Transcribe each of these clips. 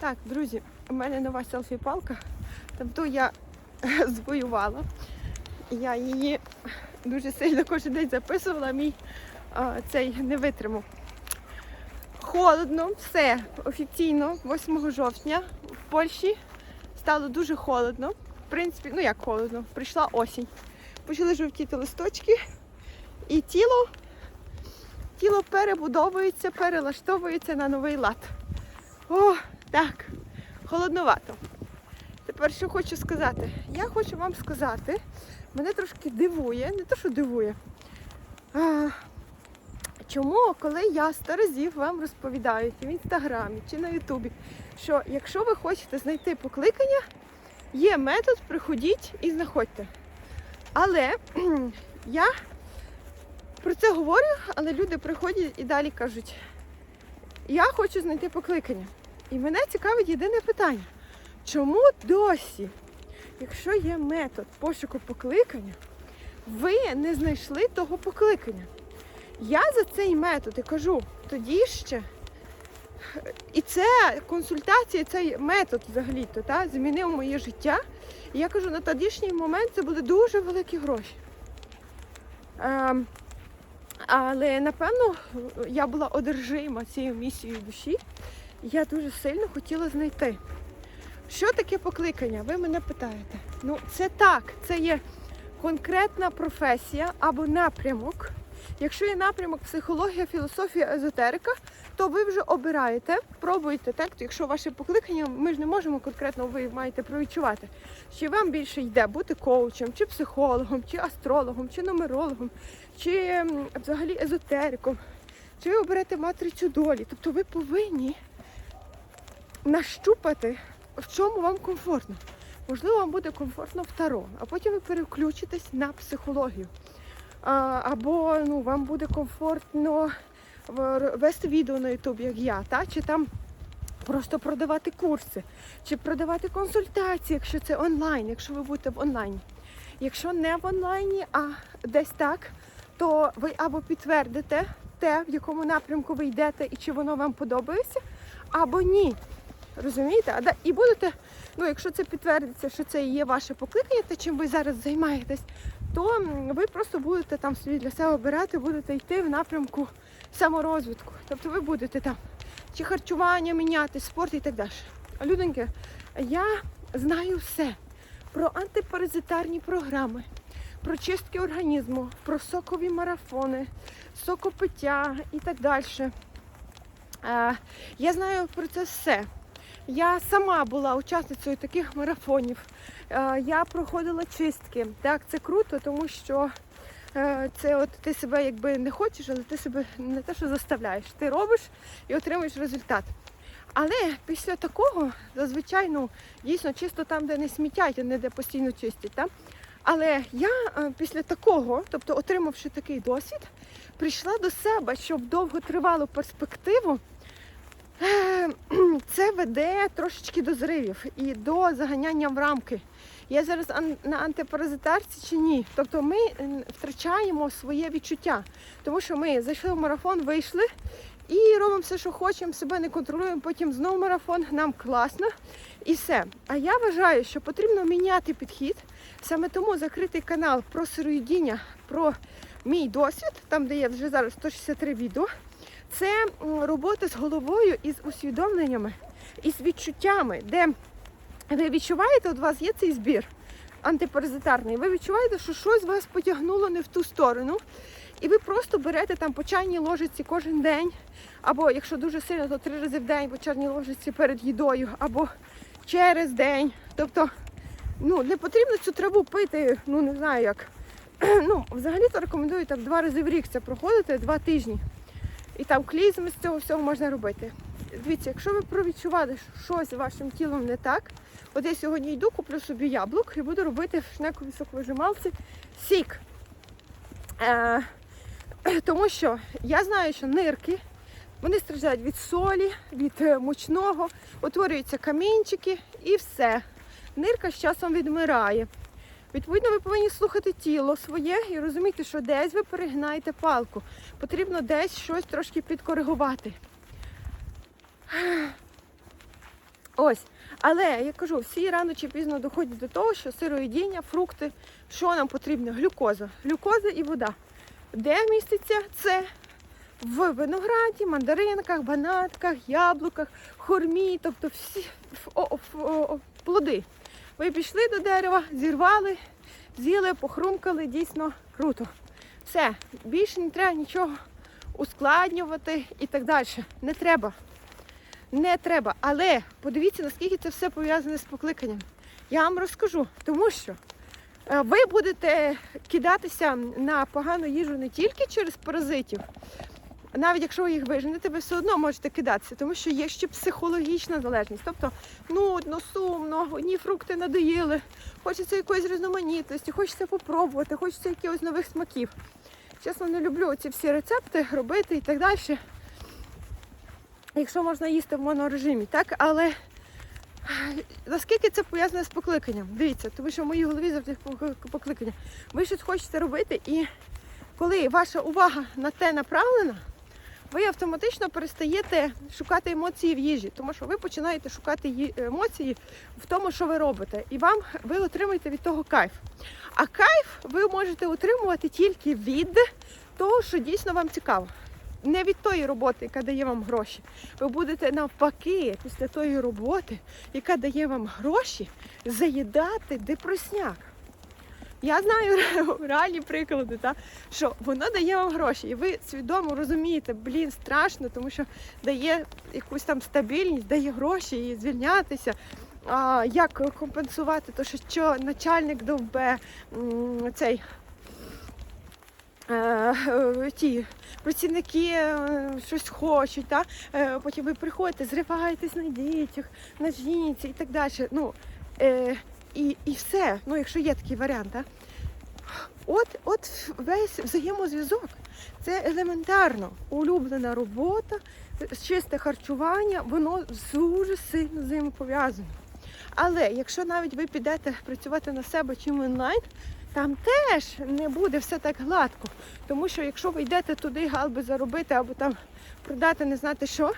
Так, друзі, у мене нова селфі-палка. Тобто я звоювала. Я її дуже сильно кожен день записувала, мій а, цей не витримав. Холодно, все офіційно, 8 жовтня в Польщі стало дуже холодно. В принципі, ну як холодно, прийшла осінь. Почали жовтіти листочки, і тіло, тіло перебудовується, перелаштовується на новий лад. О, так, холодновато. Тепер що хочу сказати? Я хочу вам сказати, мене трошки дивує, не то, що дивує. А, чому, коли я сто разів вам розповідаю в інстаграмі чи на Ютубі, що якщо ви хочете знайти покликання, є метод, приходіть і знаходьте. Але я про це говорю, але люди приходять і далі кажуть, я хочу знайти покликання. І мене цікавить єдине питання. Чому досі, якщо є метод пошуку покликання, ви не знайшли того покликання? Я за цей метод і кажу, тоді ще. І це консультація, цей метод взагалі-то та, змінив моє життя. І я кажу, на тодішній момент це були дуже великі гроші. Ем, але напевно я була одержима цією місією душі. Я дуже сильно хотіла знайти. Що таке покликання? Ви мене питаєте. Ну, це так, це є конкретна професія або напрямок. Якщо є напрямок психологія, філософія, езотерика, то ви вже обираєте, пробуєте так. Якщо ваше покликання, ми ж не можемо конкретно, ви маєте провідчувати, чи вам більше йде бути коучем, чи психологом, чи астрологом, чи нумерологом, чи взагалі езотериком, чи ви оберете матрицю долі. Тобто ви повинні нащупати, в чому вам комфортно. Можливо, вам буде комфортно в таро, а потім ви переключитесь на психологію. А, або ну, вам буде комфортно вести відео на Ютубі, як я, та? чи там просто продавати курси, чи продавати консультації, якщо це онлайн, якщо ви будете в онлайні. Якщо не в онлайні, а десь так, то ви або підтвердите те, в якому напрямку ви йдете і чи воно вам подобається, або ні. Розумієте? А да- І будете, ну якщо це підтвердиться, що це і є ваше покликання, те, чим ви зараз займаєтесь, то ви просто будете там собі для себе обирати, будете йти в напрямку саморозвитку. Тобто ви будете там чи харчування міняти, спорт і так далі. Людоньки, я знаю все про антипаразитарні програми, про чистки організму, про сокові марафони, сокопиття і так далі. Е, Я знаю про це все. Я сама була учасницею таких марафонів. Е, Я проходила чистки. Так, це круто, тому що е, це от ти себе якби не хочеш, але ти себе не те, що заставляєш. Ти робиш і отримуєш результат. Але після такого, зазвичай, ну, дійсно чисто там, де не смітять, а не де постійно чистять. Так? Але я е, після такого, тобто отримавши такий досвід, прийшла до себе, щоб довготривалу перспективу е, це веде трошечки до зривів і до заганяння в рамки. Я зараз на антипаразитарці чи ні? Тобто ми е, втрачаємо своє відчуття, тому що ми зайшли в марафон, вийшли і робимо все, що хочемо, себе не контролюємо, потім знову марафон, нам класно і все. А я вважаю, що потрібно міняти підхід. Саме тому закритий канал про сироїдіння, про мій досвід, там де є вже зараз 163 відео. Це робота з головою і з усвідомленнями, і з відчуттями, де ви відчуваєте, от у вас є цей збір антипаразитарний, ви відчуваєте, що щось вас потягнуло не в ту сторону, і ви просто берете там по чайній ложиці кожен день, або якщо дуже сильно, то три рази в день по чайній ложиці перед їдою, або через день. Тобто, ну не потрібно цю траву пити, ну не знаю як. Ну, взагалі-то рекомендую так два рази в рік це проходити, два тижні. І там клізми з цього всього можна робити. Дивіться, якщо ви провідчували, що щось з вашим тілом не так, от я сьогодні йду, куплю собі яблук і буду робити в шнековій соковижималці сік. Е, тому що я знаю, що нирки вони страждають від солі, від е, мучного, утворюються камінчики і все. Нирка з часом відмирає. Відповідно, ви повинні слухати тіло своє і розуміти, що десь ви перегинаєте палку. Потрібно десь щось трошки підкоригувати. Ось. Але я кажу, всі рано чи пізно доходять до того, що сироїдіння, фрукти, що нам потрібно? Глюкоза. Глюкоза і вода. Де міститься це? В винограді, мандаринках, банатках, яблуках, хурмі, тобто всі ф- о- о- плоди. Ви пішли до дерева, зірвали, з'їли, похрумкали, дійсно круто. Все, більше не треба нічого ускладнювати і так далі. Не треба. Не треба. Але подивіться, наскільки це все пов'язане з покликанням. Я вам розкажу, тому що е, ви будете кидатися на погану їжу не тільки через паразитів, навіть якщо ви їх виженете, ви все одно можете кидатися, тому що є ще психологічна залежність. Тобто нудно, сумно, одні фрукти надоїли, хочеться якоїсь різноманітності, хочеться попробувати, хочеться якихось нових смаків. Чесно, не люблю ці всі рецепти робити і так далі. Якщо можна їсти в монорежимі, так? Але наскільки це пов'язане з покликанням? Дивіться, тому що в моїй голові завжди пок- покликання. Ви щось хочете робити, і коли ваша увага на те направлена, ви автоматично перестаєте шукати емоції в їжі, тому що ви починаєте шукати ї- емоції в тому, що ви робите, і вам ви отримаєте від того кайф. А кайф ви можете отримувати тільки від того, що дійсно вам цікаво. Не від тої роботи, яка дає вам гроші. Ви будете навпаки після тої роботи, яка дає вам гроші, заїдати депресняк. Я знаю реальні приклади, та, що воно дає вам гроші, і ви свідомо розумієте, блін, страшно, тому що дає якусь там стабільність, дає гроші і звільнятися. А, як компенсувати те, що, що начальник довбе цей е, е, ті працівники е, щось хочуть, та? Потім ви приходите, зриваєтесь на дітях, на жінці і так далі. Ну, е, і, і все, ну, якщо є такий варіант. Та? От, от весь взаємозв'язок. Це елементарно. Улюблена робота, чисте харчування, воно дуже сильно взаємопов'язано. Але якщо навіть ви підете працювати на себе чим онлайн, там теж не буде все так гладко. Тому що якщо ви йдете туди галби заробити або там продати не знати що,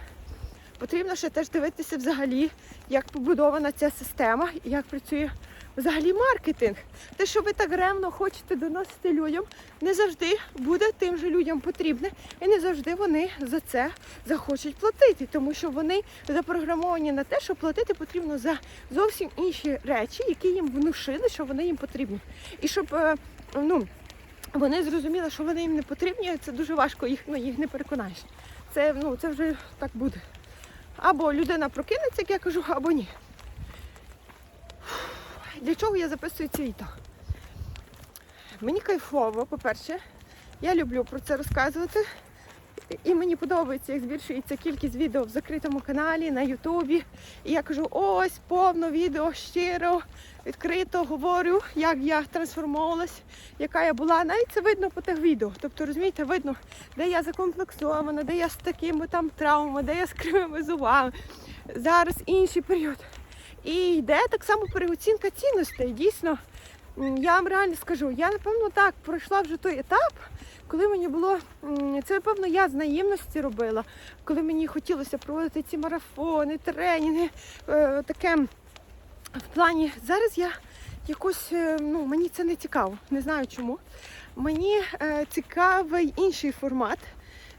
потрібно ще теж дивитися взагалі, як побудована ця система, і як працює взагалі маркетинг. Те, що ви так ревно хочете доносити людям, не завжди буде тим же людям потрібне, і не завжди вони за це захочуть платити, тому що вони запрограмовані на те, що платити потрібно за зовсім інші речі, які їм внушили, що вони їм потрібні. І щоб е, ну, вони зрозуміли, що вони їм не потрібні, це дуже важко, їх, ну, їх не переконаєш. Це, ну, це вже так буде. Або людина прокинеться, як я кажу, або ні. Для чого я записую ці відео? Мені кайфово, по-перше, я люблю про це розказувати. І мені подобається, як збільшується кількість відео в закритому каналі на Ютубі. І я кажу, ось повно відео щиро, відкрито говорю, як я трансформувалась, яка я була. Навіть це видно по тих відео. Тобто, розумієте, видно, де я закомплексована, де я з такими там травмами, де я з кривими зубами. Зараз інший період. І йде так само переоцінка цінностей. Дійсно, я вам реально скажу, я напевно так пройшла вже той етап, коли мені було це, напевно, я з наївності робила, коли мені хотілося проводити ці марафони, тренінги, е, таке в плані зараз я якось е, ну мені це не цікаво, не знаю чому. Мені е, цікавий інший формат,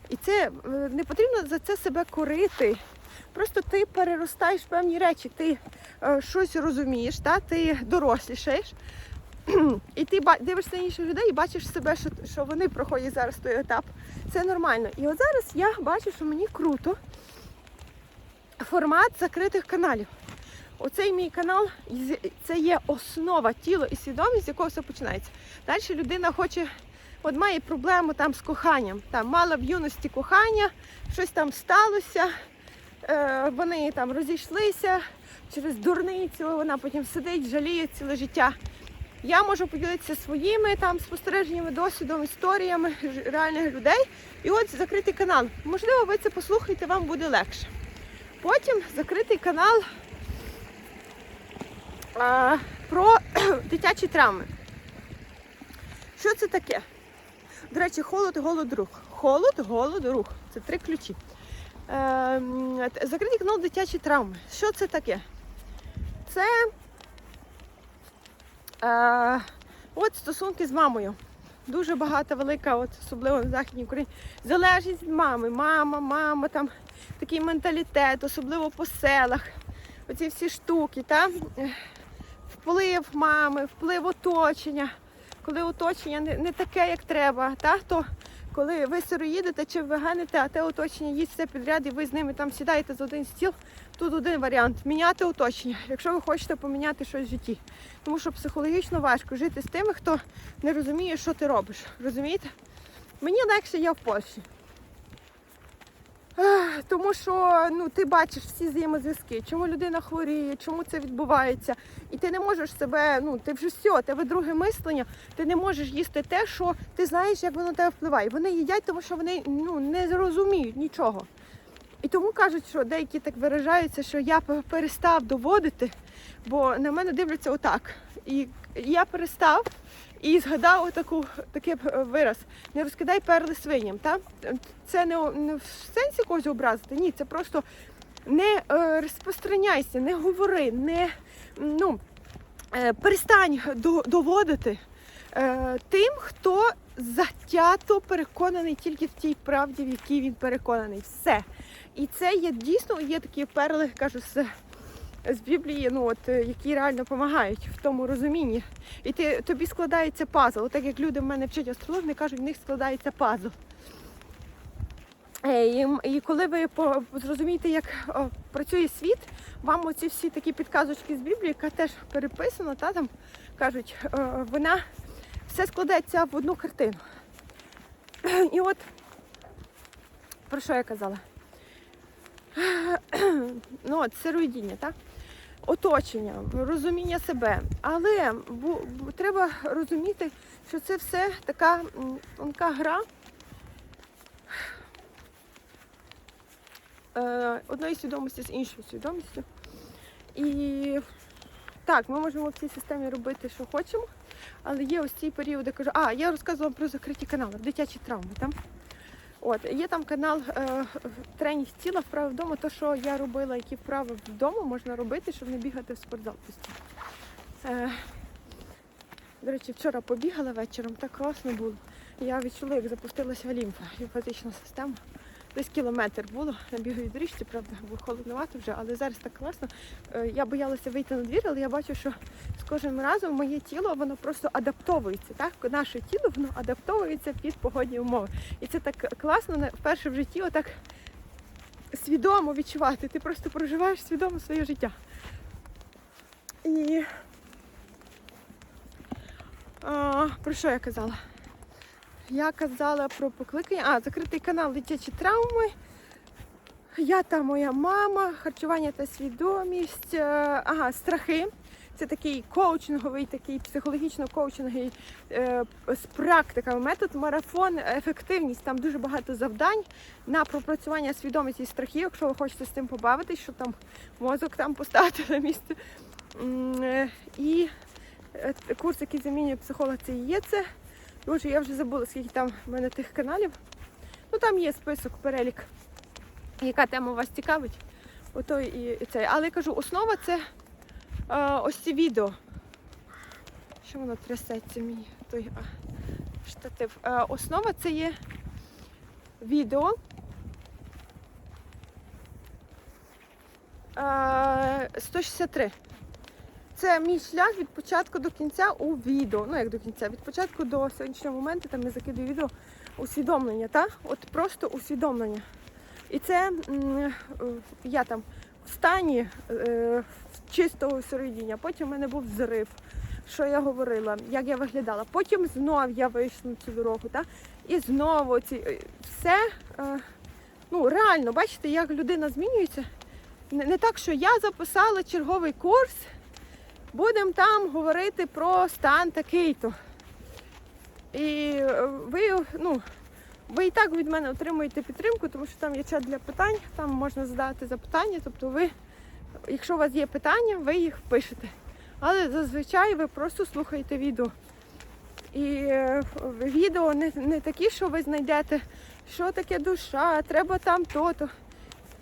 і це не потрібно за це себе корити. Просто ти переростаєш певні речі, ти е, щось розумієш, та? ти дорослішаєш. І ти дивишся на інших людей і бачиш себе, що, що вони проходять зараз той етап. Це нормально. І от зараз я бачу, що мені круто формат закритих каналів. Оцей мій канал це є основа, тіло і свідомість, з якого все починається. Далі людина хоче, от має проблему там з коханням. Там мала в юності кохання, щось там сталося, вони там розійшлися через дурницю, вона потім сидить, жаліє ціле життя. Я можу поділитися своїми там спостереженнями, досвідом, історіями реальних людей. І от закритий канал. Можливо, ви це послухаєте, вам буде легше. Потім закритий канал а, про дитячі травми. Що це таке? До речі, холод, голод, рух. Холод, голод, рух. Це три ключі. Е, м, т- закритий канал дитячі травми. Що це таке? це е, от стосунки з мамою. Дуже багата, велика, от особливо на Західній Україні, залежність від мами. Мама, мама, там такий менталітет, особливо по селах. Оці всі штуки, та? Вплив мами, вплив оточення. Коли оточення не, не таке, як треба, та? то коли ви сироїдете чи ви ганите, а те оточення їсть все підряд, і ви з ними там сідаєте за один стіл, тут один варіант міняти оточення, якщо ви хочете поміняти щось в житті. Тому що психологічно важко жити з тими, хто не розуміє, що ти робиш. Розумієте? Мені легше я в Польщі. Тому що ну, ти бачиш всі взаємозв'язки, чому людина хворіє, чому це відбувається. І ти не можеш себе, ну ти вже все, тебе друге мислення, ти не можеш їсти те, що ти знаєш, як воно на тебе впливає. Вони їдять, тому що вони ну, не зрозуміють нічого. І тому кажуть, що деякі так виражаються, що я перестав доводити, бо на мене дивляться отак. І я перестав і згадав отаку, такий е, вираз: не розкидай перли свиням. Та? Це не, в сенсі когось образити, ні, це просто не е, розпространяйся, не говори, не ну, е, перестань до- доводити тим, хто затято переконаний тільки в тій правді, в якій він переконаний. Все. І це є дійсно є такі перли, кажу, з, з Біблії, ну от е, які реально допомагають в тому розумінні. І ти тобі складається пазл. Так як люди в мене вчать астрологію, вони кажуть, в них складається пазл. І, і коли ви зрозумієте, як о, працює світ, вам оці всі такі підказочки з Біблії, яка теж переписана, та там кажуть, е, вона все складається в одну картину. І от про що я казала? Ну, от сироїдіння, так? Оточення, розуміння себе. Але бу- бу- треба розуміти, що це все така тонка гра. е, одної свідомості з іншою свідомістю. І так, ми можемо в цій системі робити, що хочемо, але є ось ці періоди, кажу, а, я розказувала про закриті канали, дитячі травми. Там. От, є там канал е, тренінг тіла, вправи вдома, то, що я робила, які вправи вдома можна робити, щоб не бігати в спортзал. Е, до речі, вчора побігала вечором, так класно було. Я відчула, як запустилася лімфа, лімфатична система. Десь кілометр було на біговій доріжці, правда, було холодновато вже, але зараз так класно. Е, Я боялася вийти на двір, але я бачу, що з кожним разом моє тіло воно просто адаптовується. Так? Наше тіло воно адаптовується під погодні умови. І це так класно, вперше в житті отак свідомо відчувати. Ти просто проживаєш свідомо своє життя. І а, про що я казала? Я казала про покликання. А, закритий канал дитячі травми. Я та моя мама, харчування та свідомість. е, Ага, страхи. Це такий коучинговий, такий психологічно-коучинговий е, з практиками метод, марафон, ефективність. Там дуже багато завдань на пропрацювання свідомості і страхів, якщо ви хочете з тим побавитись, щоб там мозок там поставити на місце. Е, І е, курс, який замінює психолог, це є це. Боже, я вже забула, скільки там в мене тих каналів. Ну там є список, перелік, яка тема вас цікавить. Ото і, і це. Але я кажу, основа це е, ось ці відео. Що воно трясеться мені? Той а, штатив. Е, основа це є відео. Е, 163. Це мій шлях від початку до кінця у відео. Ну як до кінця, від початку до сьогоднішнього моменту там я закидую відео усвідомлення, так? От просто усвідомлення. І це е, я там в стані е, чистого сироїдіння. Потім в мене був зрив, що я говорила, як я виглядала. Потім знов я вийшла на цю дорогу, так? І знову ці е, все ну реально, бачите, як людина змінюється. Не так, що я записала черговий курс. Будемо там говорити про стан такий-то. І е, ви, ну, ви і так від мене отримуєте підтримку, тому що там є чат для питань, там можна задати запитання. Тобто ви, якщо у вас є питання, ви їх пишете. Але зазвичай ви просто слухаєте відео. І е, відео не, не такі, що ви знайдете, що таке душа, треба там то-то.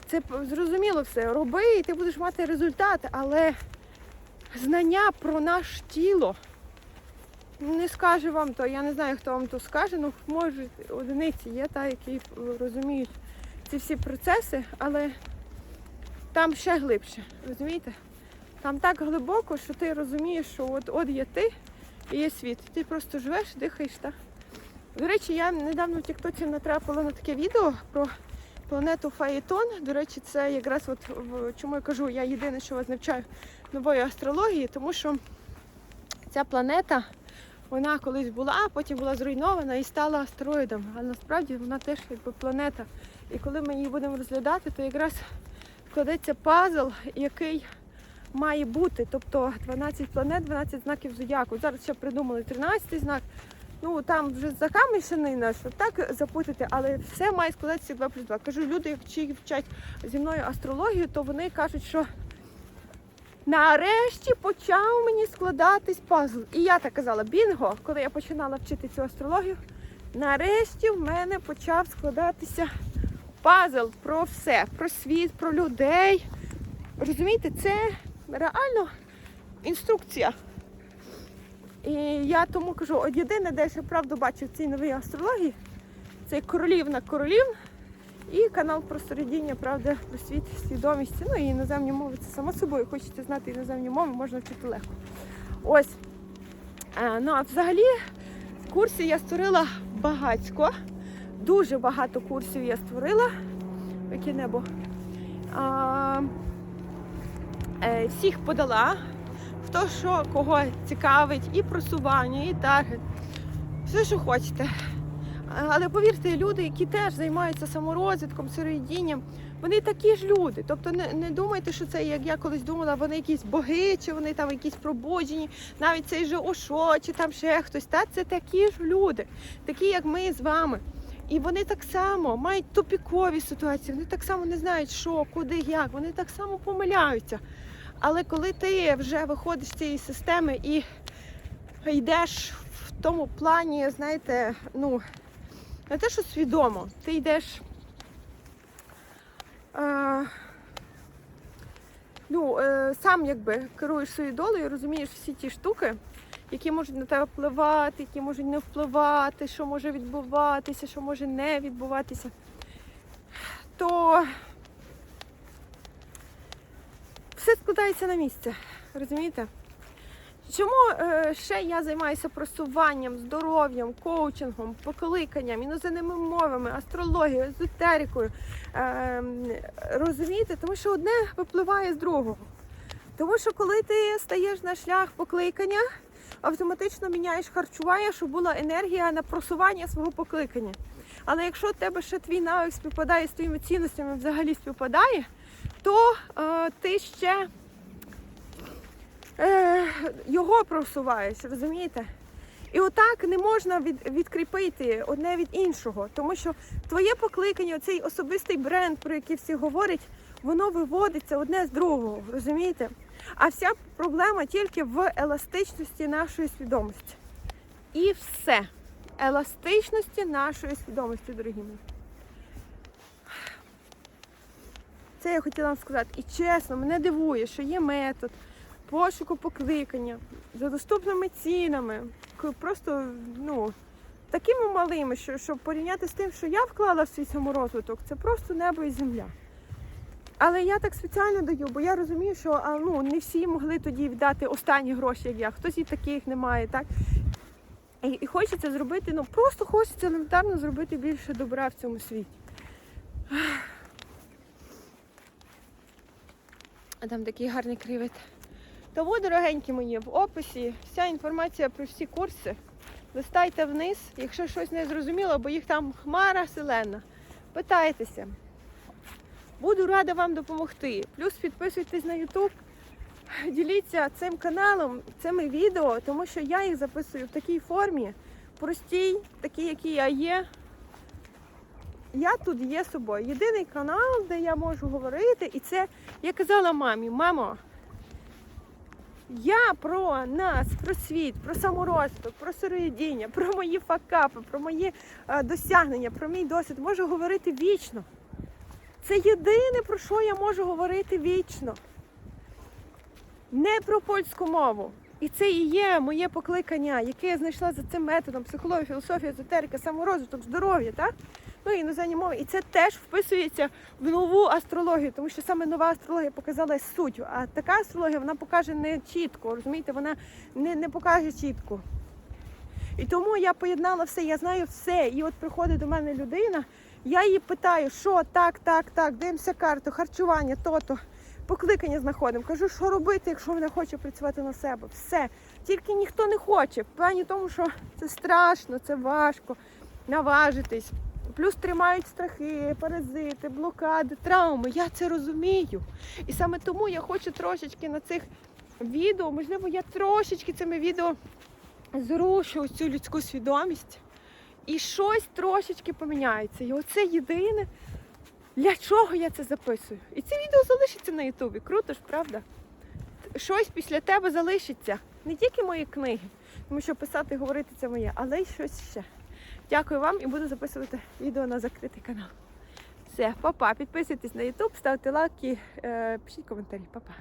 Це зрозуміло все. Роби, і ти будеш мати результати, але знання про наш тіло. Не скаже вам то, я не знаю, хто вам то скаже, ну може одиниці є, та, які розуміють ці всі процеси, але там ще глибше, розумієте? Там так глибоко, що ти розумієш, що от, от є ти і є світ. Ти просто живеш, дихаєш. Та? До речі, я недавно в Тіктоці натрапила на таке відео про планету Фаєтон. До речі, це якраз от чому я кажу, я єдине, що вас навчаю нової астрології, тому що ця планета, вона колись була, а потім була зруйнована і стала астероїдом. Але насправді вона теж якби планета. І коли ми її будемо розглядати, то якраз складеться пазл, який має бути. Тобто 12 планет, 12 знаків зодіаку. Зараз ще придумали 13 знак. Ну там вже закамішанина, щоб так запутати, але все має складатися 2 плюс 2. Кажу, люди, які вчать зі мною астрологію, то вони кажуть, що нарешті почав мені складатись пазл. І я так казала, бінго, коли я починала вчити цю астрологію, нарешті в мене почав складатися пазл про все, про світ, про людей. Розумієте, це реально інструкція. І я тому кажу, от єдине, де я правду бачу в цій новій астрології, це королівна королів і канал Просторядіння, правда, про світ, свідомість. Ну і іноземні мови це само собою. Хочете знати іноземні мови, можна вчити легко. Ось. Ну а взагалі в курсі я створила багатько. Дуже багато курсів я створила. Яке небо. А, е, всіх подала. Хто що, кого цікавить, і просування, і таргет. Все, що хочете. Але повірте, люди, які теж займаються саморозвитком, сироїдінням, вони такі ж люди. Тобто не, не думайте, що це, як я колись думала, вони якісь боги, чи вони там якісь пробуджені, навіть цей же Ошо, чи там ще хтось. Та це такі ж люди, такі, як ми з вами. І вони так само мають тупікові ситуації, вони так само не знають, що, куди, як, вони так само помиляються. Але коли ти вже виходиш з цієї системи і йдеш в тому плані, знаєте, ну, не те, що свідомо, ти йдеш. Е, ну, е, сам якби керуєш своєю долею, розумієш всі ті штуки, які можуть на тебе впливати, які можуть не впливати, що може відбуватися, що може не відбуватися, то все складається на місце. Розумієте? Чому е, ще я займаюся просуванням, здоров'ям, коучингом, покликанням, іноземними мовами, астрологією, езотерикою? Е, розумієте? Тому що одне випливає з другого. Тому що коли ти стаєш на шлях покликання, автоматично міняєш харчування, щоб була енергія на просування свого покликання. Але якщо в тебе ще твій навик співпадає з твоїми цінностями, взагалі співпадає, то е, ти ще е, його просуваєш, розумієте? І отак не можна від, відкріпити одне від іншого, тому що твоє покликання, цей особистий бренд, про який всі говорять, воно виводиться одне з другого, розумієте? А вся проблема тільки в еластичності нашої свідомості. І все. Еластичності нашої свідомості, дорогі мої. Це я хотіла вам сказати. І чесно, мене дивує, що є метод пошуку покликання за доступними цінами. Просто ну, такими малими, що щоб порівняти з тим, що я вклала в свій саморозвиток, це просто небо і земля. Але я так спеціально даю, бо я розумію, що а, ну, не всі могли тоді віддати останні гроші, як я. Хтось і таких немає, так? І, і хочеться зробити, ну просто хочеться елементарно зробити більше добра в цьому світі. А там такий гарний кривець. Тому, дорогенькі мої, в описі вся інформація про всі курси. Листайте вниз, якщо щось не зрозуміло, бо їх там хмара селена. Питайтеся. Буду рада вам допомогти. Плюс підписуйтесь на YouTube, діліться цим каналом, цими відео, тому що я їх записую в такій формі, простій, такій, якій я є. Я тут є собою. Єдиний канал, де я можу говорити, і це я казала мамі, мамо, я про нас, про світ, про саморозвиток, про сироїдіння, про мої факапи, про мої е, досягнення, про мій досвід можу говорити вічно. Це єдине, про що я можу говорити вічно. не про польську мову. І це і є моє покликання, яке я знайшла за цим методом психологія, філософія, езотерика, саморозвиток, здоров'я, так? Ну і іноземні мови. І це теж вписується в нову астрологію, тому що саме нова астрологія показала суть. А така астрологія вона покаже не чітко, розумієте, вона не, не покаже чітко. І тому я поєднала все, я знаю все. І от приходить до мене людина, я її питаю, що так, так, так, дивимося карту, харчування, то-то, покликання знаходимо. Кажу, що робити, якщо вона хоче працювати на себе. Все. Тільки ніхто не хоче. В плані тому, що це страшно, це важко наважитись. Плюс тримають страхи, паразити, блокади, травми. Я це розумію. І саме тому я хочу трошечки на цих відео, можливо, я трошечки цими відео зрушу цю людську свідомість і щось трошечки поміняється. І оце єдине, для чого я це записую. І це відео залишиться на Ютубі. Круто ж, правда? Щось після тебе залишиться. Не тільки мої книги, тому що писати говорити це моє, але й щось ще. Дякую вам і буду записувати відео на закритий канал. Все, па-па. Підписуйтесь на YouTube, ставте лайки, е, пишіть коментарі. Па-па.